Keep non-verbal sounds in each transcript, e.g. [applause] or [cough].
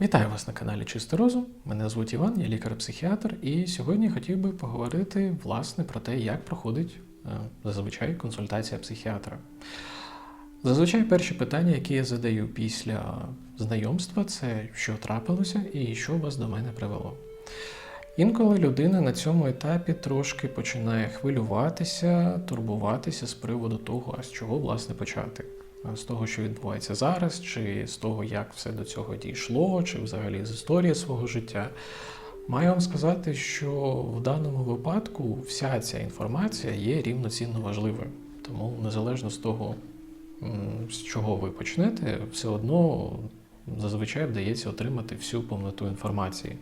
Вітаю вас на каналі Чистий Розум. Мене звуть Іван, я лікар-психіатр, і сьогодні хотів би поговорити власне про те, як проходить е, зазвичай консультація психіатра. Зазвичай перші питання, які я задаю після знайомства, це що трапилося і що вас до мене привело. Інколи людина на цьому етапі трошки починає хвилюватися, турбуватися з приводу того, а з чого власне почати. З того, що відбувається зараз, чи з того, як все до цього дійшло, чи взагалі з історії свого життя. Маю вам сказати, що в даному випадку вся ця інформація є рівноцінно важливою. Тому незалежно з того, з чого ви почнете, все одно зазвичай вдається отримати всю повноту інформації.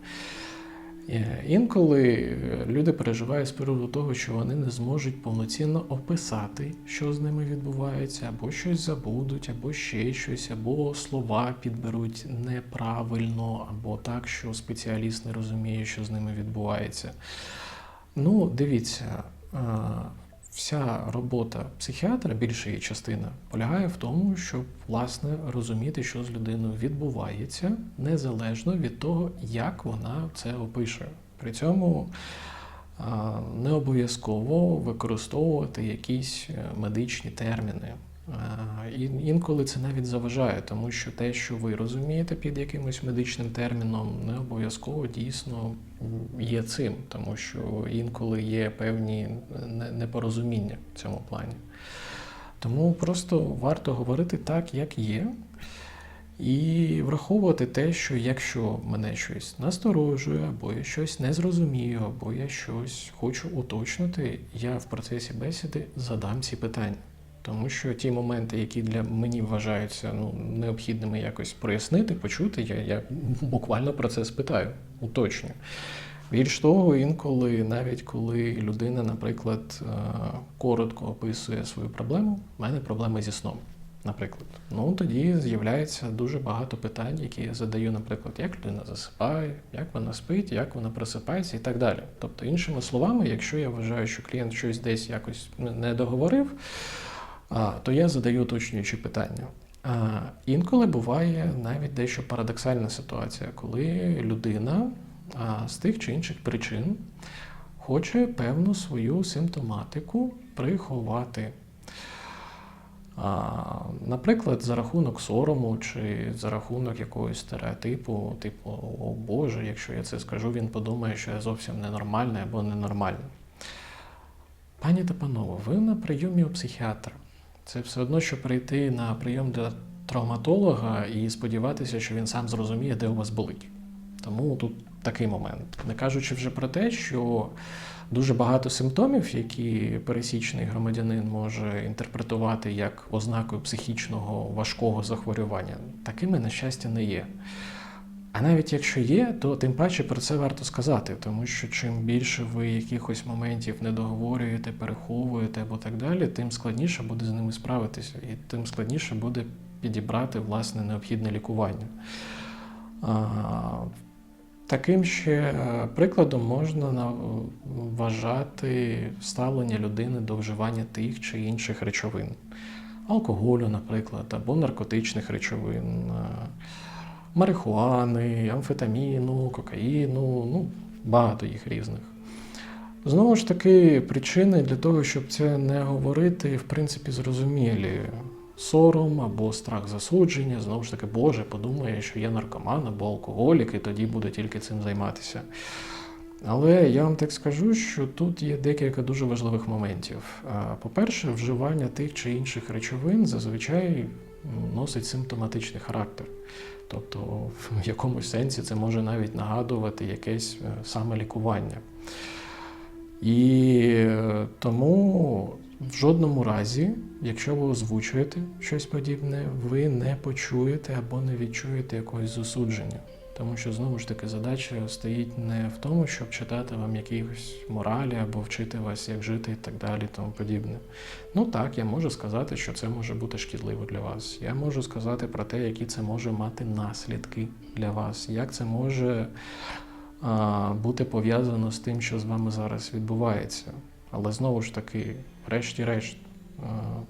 Е, Інколи люди переживають з приводу того, що вони не зможуть повноцінно описати, що з ними відбувається, або щось забудуть, або ще щось, або слова підберуть неправильно, або так, що спеціаліст не розуміє, що з ними відбувається. Ну, дивіться, е, вся робота психіатра, більша її частина, полягає в тому, щоб власне розуміти, що з людиною відбувається, незалежно від того, як вона це опише. При цьому не обов'язково використовувати якісь е, медичні терміни. І Інколи це навіть заважає, тому що те, що ви розумієте під якимось медичним терміном, не обов'язково дійсно є цим, тому що інколи є певні непорозуміння в цьому плані. Тому просто варто говорити так, як є, і враховувати те, що якщо мене щось насторожує, або я щось не зрозумію, або я щось хочу уточнити, я в процесі бесіди задам ці питання. Тому що ті моменти, які для мені вважаються ну, необхідними якось прояснити, почути, я, я буквально про це спитаю, уточнюю. Більш того, інколи, навіть коли людина, наприклад, е, коротко описує свою проблему, в мене проблеми зі сном. Наприклад, ну тоді з'являється дуже багато питань, які я задаю, наприклад, як людина засипає, як вона спить, як вона просипається і так далі. Тобто, іншими словами, якщо я вважаю, що клієнт щось десь якось не договорив, то я задаю уточнюючі питання. А, інколи буває навіть дещо парадоксальна ситуація, коли людина з тих чи інших причин хоче певну свою симптоматику приховати. Наприклад, за рахунок сорому чи за рахунок якогось стереотипу, типу, о Боже, якщо я це скажу, він подумає, що я зовсім ненормальний або ненормальний. Пані та панове, ви на прийомі у психіатра. Це все одно, що прийти на прийом до травматолога і сподіватися, що він сам зрозуміє, де у вас болить. Тому тут такий момент. Не кажучи вже про те, що дуже багато симптомів, які пересічний громадянин може інтерпретувати як ознакою психічного важкого захворювання, такими, на щастя, не є. А навіть якщо є, то тим паче про це варто сказати, тому що чим більше ви якихось моментів не договорюєте, переховуєте або так далі, тим складніше буде з ними справитися, і тим складніше буде підібрати власне необхідне лікування. Таким ще е, прикладом можна на- вважати ставлення людини до вживання тих чи інших речовин, алкоголю, наприклад, або наркотичних речовин, е, марихуани, амфетаміну, кокаїну, ну, багато їх різних. Знову ж таки, причини для того, щоб це не говорити, в принципі, зрозумілі. Сором або страх засудження, знову ж таки, Боже, подумає, що я наркоман або алкоголік, і тоді буде тільки цим займатися. Але я вам так скажу, що тут є декілька дуже важливих моментів. По-перше, вживання тих чи інших речовин зазвичай носить симптоматичний характер. Тобто, в якомусь сенсі це може навіть нагадувати якесь е, саме лікування. І е, тому в жодному разі, якщо ви озвучуєте щось подібне, ви не почуєте або не відчуєте якогось засудження. Тому що знову ж таки задача стоїть не в тому, щоб читати вам якісь моралі або вчити вас, як жити і так далі, тому подібне. Ну так, я можу сказати, що це може бути шкідливо для вас. Я можу сказати про те, які це може мати наслідки для вас, як це може а, бути пов'язано з тим, що з вами зараз відбувається. Але знову ж таки, врешті-решт,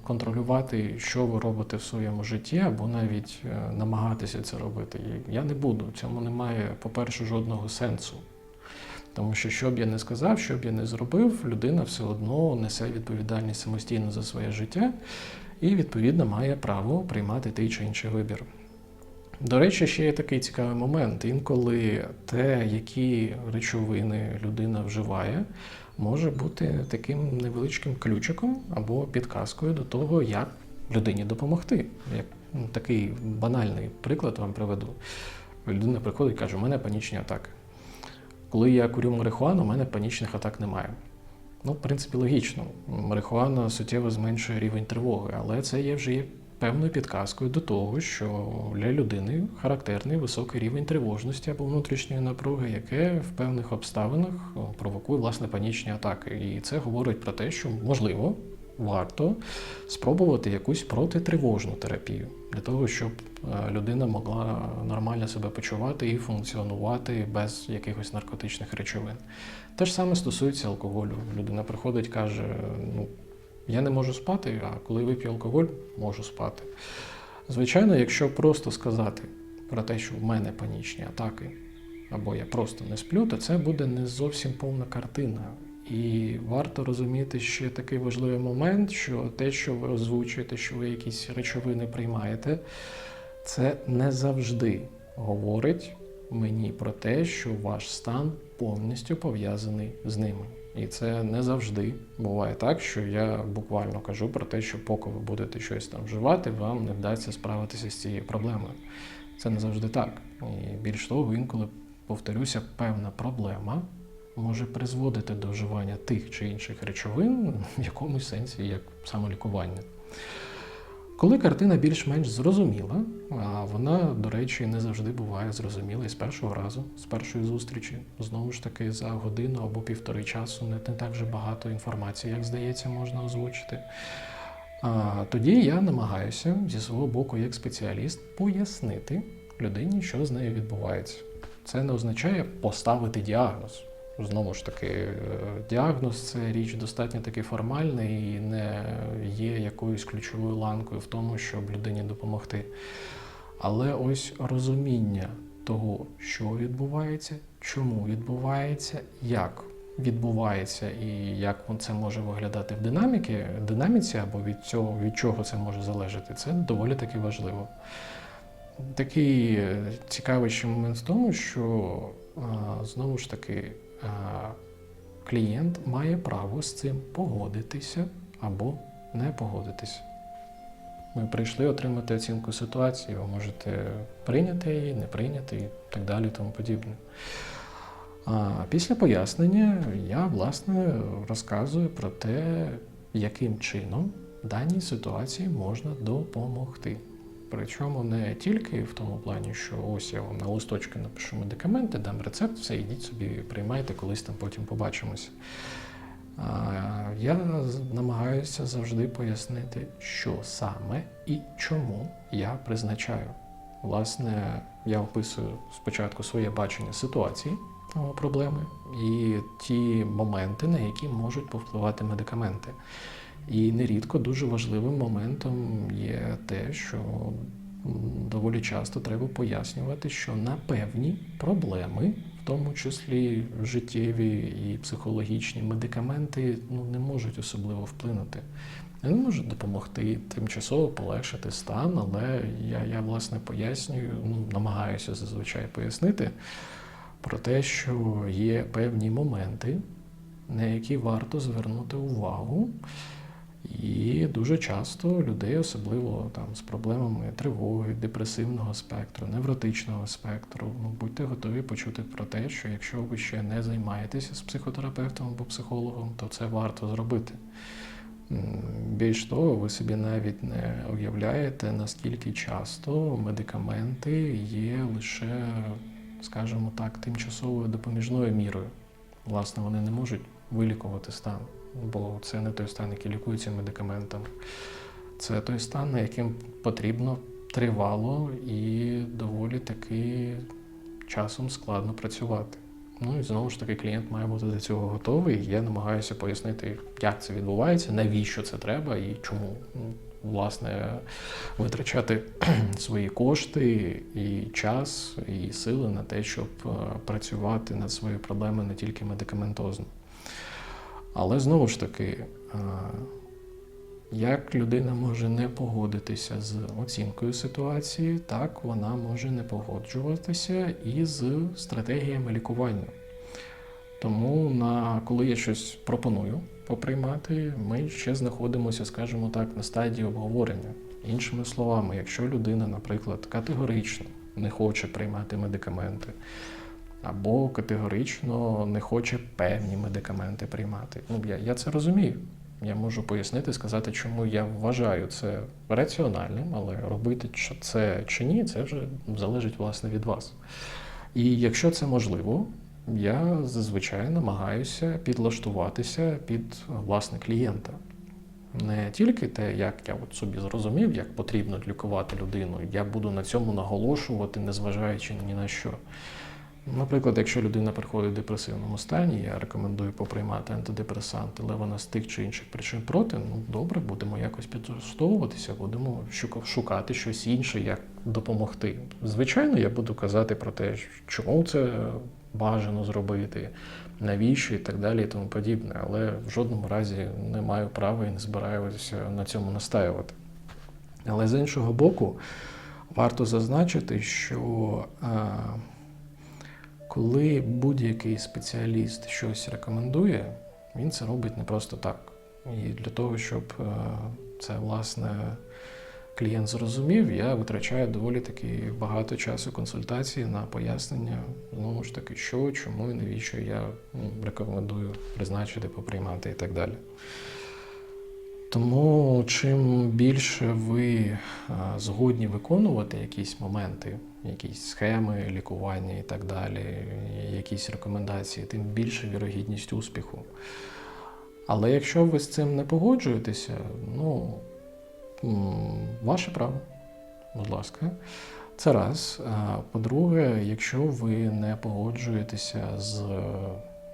контролювати, що ви робите в своєму житті, або навіть е, намагатися це робити. Я не буду. В цьому немає, по-перше, жодного сенсу. Тому що, що б я не сказав, що б я не зробив, людина все одно несе відповідальність самостійно за своє життя і, відповідно, має право приймати той чи інший вибір. До речі, ще є такий цікавий момент. Інколи те, які речовини людина вживає, може бути таким невеличким ключиком або підказкою до того, як людині допомогти. Як ну, такий банальний приклад вам приведу. Людина приходить і каже, у мене панічні атаки. Коли я курю марихуану, у мене панічних атак немає. Ну, в принципі, логічно. Марихуана суттєво зменшує рівень тривоги, але це є вже є певною підказкою до того, що для людини характерний високий рівень тривожності або внутрішньої напруги, яке в певних обставинах провокує власне панічні атаки. І це говорить про те, що можливо варто спробувати якусь протитривожну терапію для того, щоб е, людина могла нормально себе почувати і функціонувати без якихось наркотичних речовин. Те ж саме стосується алкоголю. Людина приходить, каже: ну. Я не можу спати, а коли вип'ю алкоголь, можу спати. Звичайно, якщо просто сказати про те, що в мене панічні атаки, або я просто не сплю, то це буде не зовсім повна картина. І варто розуміти ще такий важливий момент, що те, що ви озвучуєте, що ви якісь речовини приймаєте, це не завжди говорить мені про те, що ваш стан повністю пов'язаний з ними. І це не завжди буває так, що я буквально кажу про те, що поки ви будете щось там вживати, вам не вдасться справитися з цією проблемою. Це не завжди так. І більш того, інколи повторюся, певна проблема може призводити до вживання тих чи інших речовин в якомусь сенсі як самолікування. Коли картина більш-менш зрозуміла, а вона, до речі, не завжди буває зрозуміла і з першого разу, з першої зустрічі, знову ж таки, за годину або півтори часу не, так же багато інформації, як здається, можна озвучити. А, тоді я намагаюся зі свого боку, як спеціаліст, пояснити людині, що з нею відбувається. Це не означає поставити діагноз. Знову ж таки, е, діагноз це річ достатньо таки формальна і не є якоюсь ключовою ланкою в тому, щоб людині допомогти. Але ось розуміння того, що відбувається, чому відбувається, як відбувається і як це може виглядати в динаміки, динаміці або від цього, від чого це може залежати, це доволі таки важливо. Такий е, цікавий ще момент в тому, що знову ж таки клієнт має право з цим погодитися або не погодитися. Ми прийшли отримати оцінку ситуації, ви можете прийняти її, не прийняти і так далі, тому подібне. А після пояснення я власне розказую про те, яким чином даній ситуації можна допомогти. Причому не тільки в тому плані, що ось я вам на листочки напишу медикаменти, дам рецепт, все, йдіть собі, приймайте, колись там потім побачимося. Я намагаюся завжди пояснити, що саме і чому я призначаю. Власне, я описую спочатку своє бачення ситуації проблеми і ті моменти, на які можуть повпливати медикаменти. І нерідко дуже важливим моментом є те, що доволі часто треба пояснювати, що на певні проблеми, в тому числі життєві і психологічні медикаменти, ну не можуть особливо вплинути. Вони можуть допомогти тимчасово полегшити стан, але я, я власне пояснюю, ну, намагаюся зазвичай пояснити про те, що є певні моменти, на які варто звернути увагу. І дуже часто людей, особливо там з проблемами тривоги, депресивного спектру, невротичного спектру, ну будьте готові почути про те, що якщо ви ще не займаєтеся з психотерапевтом або психологом, то це варто зробити. Більш того, ви собі навіть не уявляєте, наскільки часто медикаменти є лише, скажімо так, тимчасовою допоміжною мірою. Власне, вони не можуть вилікувати стан, бо це не той стан, який лікується медикаментами. Це той стан, над яким потрібно тривало і доволі таки часом складно працювати. Ну і знову ж таки, клієнт має бути до цього готовий. Я намагаюся пояснити, як це відбувається, навіщо це треба і чому. Ну, Власне, витрачати [clears throat] свої кошти і час, і сили на те, щоб е, працювати над своєю проблемою не тільки медикаментозно. Але знову ж таки, е, як людина може не погодитися з оцінкою ситуації, так вона може не погоджуватися і з стратегіями лікування. Тому, на, коли я щось пропоную поприймати, ми ще знаходимося, скажімо так, на стадії обговорення. Іншими словами, якщо людина, наприклад, категорично не хоче приймати медикаменти, або категорично не хоче певні медикаменти приймати. Ну, я, я це розумію. Я можу пояснити, сказати, чому я вважаю це раціональним, але робити це чи ні, це вже залежить власне від вас. І якщо це можливо, я зазвичай намагаюся підлаштуватися під власне клієнта. Не тільки те, як я от собі зрозумів, як потрібно лікувати людину, я буду на цьому наголошувати, незважаючи ні на що. Наприклад, якщо людина приходить в депресивному стані, я рекомендую поприймати антидепресанти, але вона з тих чи інших причин проти, ну добре, будемо якось підлаштовуватися, будемо шукати щось інше, як допомогти. Звичайно, я буду казати про те, чому це бажано зробити, навіщо і так далі, і тому подібне, але в жодному разі не маю права і не збираюся на цьому настаювати. Але з іншого боку, варто зазначити, що е, коли будь-який спеціаліст щось рекомендує, він це робить не просто так. І для того, щоб е, це власне клієнт зрозумів, я витрачаю доволі таки багато часу консультації на пояснення, знову ж таки, що, чому і навіщо я ну, рекомендую призначити, поприймати і так далі. Тому чим більше ви згодні виконувати якісь моменти, якісь схеми лікування і так далі, якісь рекомендації, тим більше вірогідність успіху. Але якщо ви з цим не погоджуєтеся, ну ваше право, будь ласка. Це раз. По-друге, якщо ви не погоджуєтеся з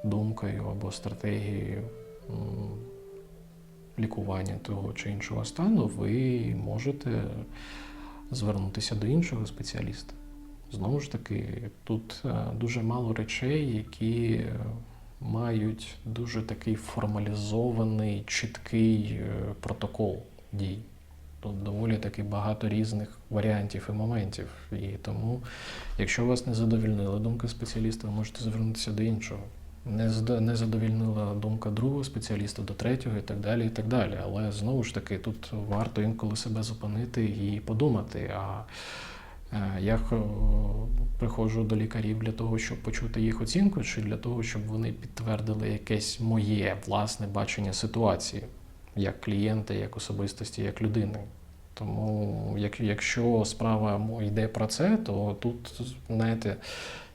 думкою або стратегією лікування того чи іншого стану, ви можете звернутися до іншого спеціаліста. Знову ж таки, тут е, дуже мало речей, які е, мають дуже такий формалізований, чіткий е, протокол дій. Тут доволі таки багато різних варіантів і моментів. І тому, якщо вас не задовільнила думка спеціаліста, ви можете звернутися до іншого. Не задовільнила думка другого спеціаліста до третього і так далі. і так далі. Але знову ж таки, тут варто інколи себе зупинити і подумати. А я приходжу до лікарів для того, щоб почути їх оцінку, чи для того, щоб вони підтвердили якесь моє власне бачення ситуації як клієнта, як особистості, як людини. Тому, як, якщо справа йде про це, то тут, знаєте,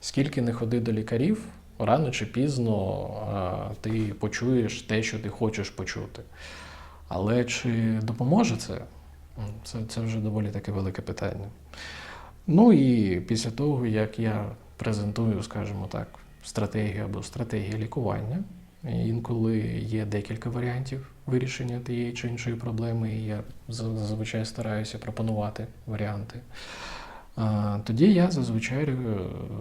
скільки не ходи до лікарів, рано чи пізно а, ти почуєш те, що ти хочеш почути. Але чи допоможе це? Це, це вже доволі таке велике питання. Ну і після того, як я презентую, скажімо так, стратегію або стратегію лікування, інколи є декілька варіантів вирішення тієї чи іншої проблеми, і я зазвичай стараюся пропонувати варіанти. Тоді я зазвичай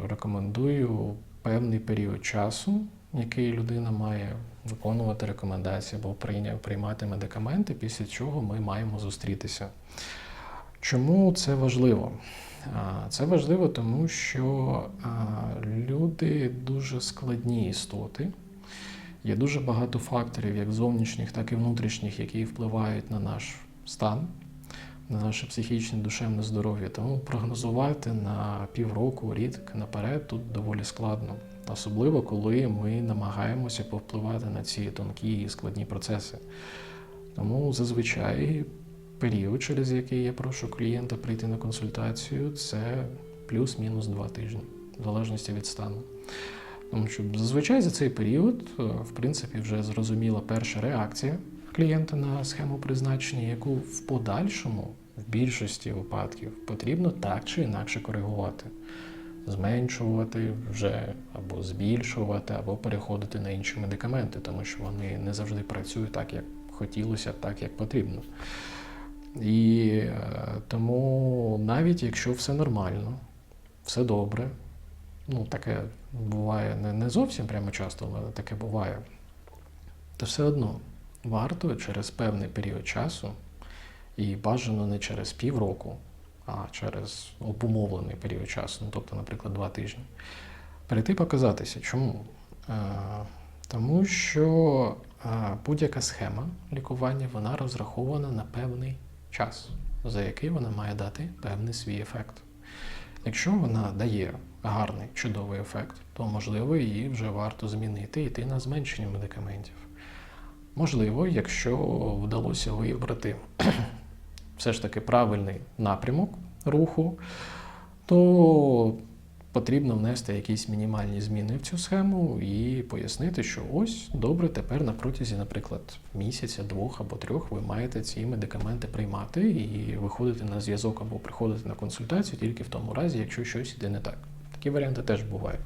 рекомендую певний період часу, який людина має виконувати рекомендації або приймати медикаменти, після чого ми маємо зустрітися. Чому це важливо? Це важливо, тому що люди дуже складні істоти. Є дуже багато факторів, як зовнішніх, так і внутрішніх, які впливають на наш стан, на наше психічне, душевне здоров'я. Тому прогнозувати на півроку, рік наперед тут доволі складно. Особливо, коли ми намагаємося повпливати на ці тонкі і складні процеси. Тому зазвичай період, через який я прошу клієнта прийти на консультацію, це плюс-мінус два тижні, в залежності від стану. Тому що зазвичай за цей період, е, в принципі, вже зрозуміла перша реакція клієнта на схему призначення, яку в подальшому, в більшості випадків, потрібно так чи інакше коригувати. зменшувати вже або збільшувати, або переходити на інші медикаменти, тому що вони не завжди працюють так, як хотілося, так як потрібно. І е, тому навіть якщо все нормально, все добре, ну таке буває не, не зовсім прямо часто, але таке буває, то все одно варто через певний період часу, і бажано не через півроку, а через обумовлений період часу, ну, тобто, наприклад, два тижні, перейти показатися. Чому? Е, Тому що е, будь-яка схема лікування вона розрахована на певний час, за який вона має дати певний свій ефект. Якщо вона дає гарний, чудовий ефект, то можливо її вже варто змінити і йти на зменшення медикаментів. Можливо, якщо вдалося вибрати [clears throat] все ж таки правильний напрямок руху, то потрібно внести якісь мінімальні зміни в цю схему і пояснити, що ось добре, тепер на протязі, наприклад, місяця, двох або трьох ви маєте ці медикаменти приймати і виходити на зв'язок або приходити на консультацію тільки в тому разі, якщо щось іде не так. Такі варіанти теж бувають.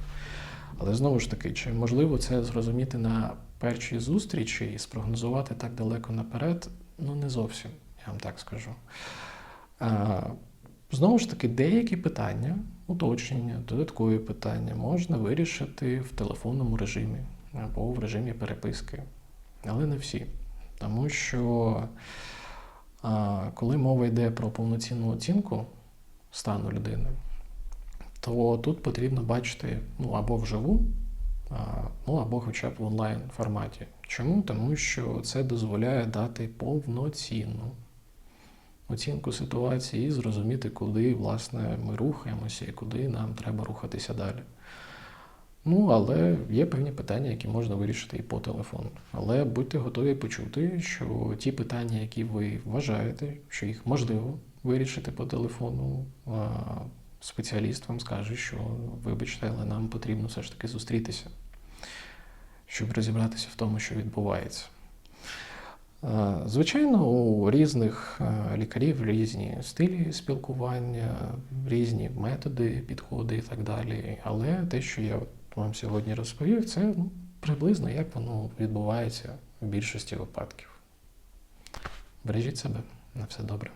Але знову ж таки, чи можливо це зрозуміти на першій зустрічі і спрогнозувати так далеко наперед? Ну, не зовсім, я вам так скажу. А, Знову ж таки, деякі питання, уточнення, додаткові питання можна вирішити в телефонному режимі або в режимі переписки, але не всі. Тому що коли мова йде про повноцінну оцінку стану людини, то тут потрібно бачити ну, або вживу, ну або хоча б в онлайн форматі. Чому? Тому що це дозволяє дати повноцінну оцінку ситуації і зрозуміти, куди власне ми рухаємося і куди нам треба рухатися далі. Ну, але є певні питання, які можна вирішити і по телефону. Але будьте готові почути, що ті питання, які ви вважаєте, що їх можливо вирішити по телефону, спеціаліст вам скаже, що вибачте, але нам потрібно все ж таки зустрітися, щоб розібратися в тому, що відбувається. Звичайно, у різних лікарів різні стилі спілкування, різні методи, підходи і так далі. Але те, що я вам сьогодні розповів, це ну, приблизно як воно відбувається в більшості випадків. Бережіть себе, на все добре.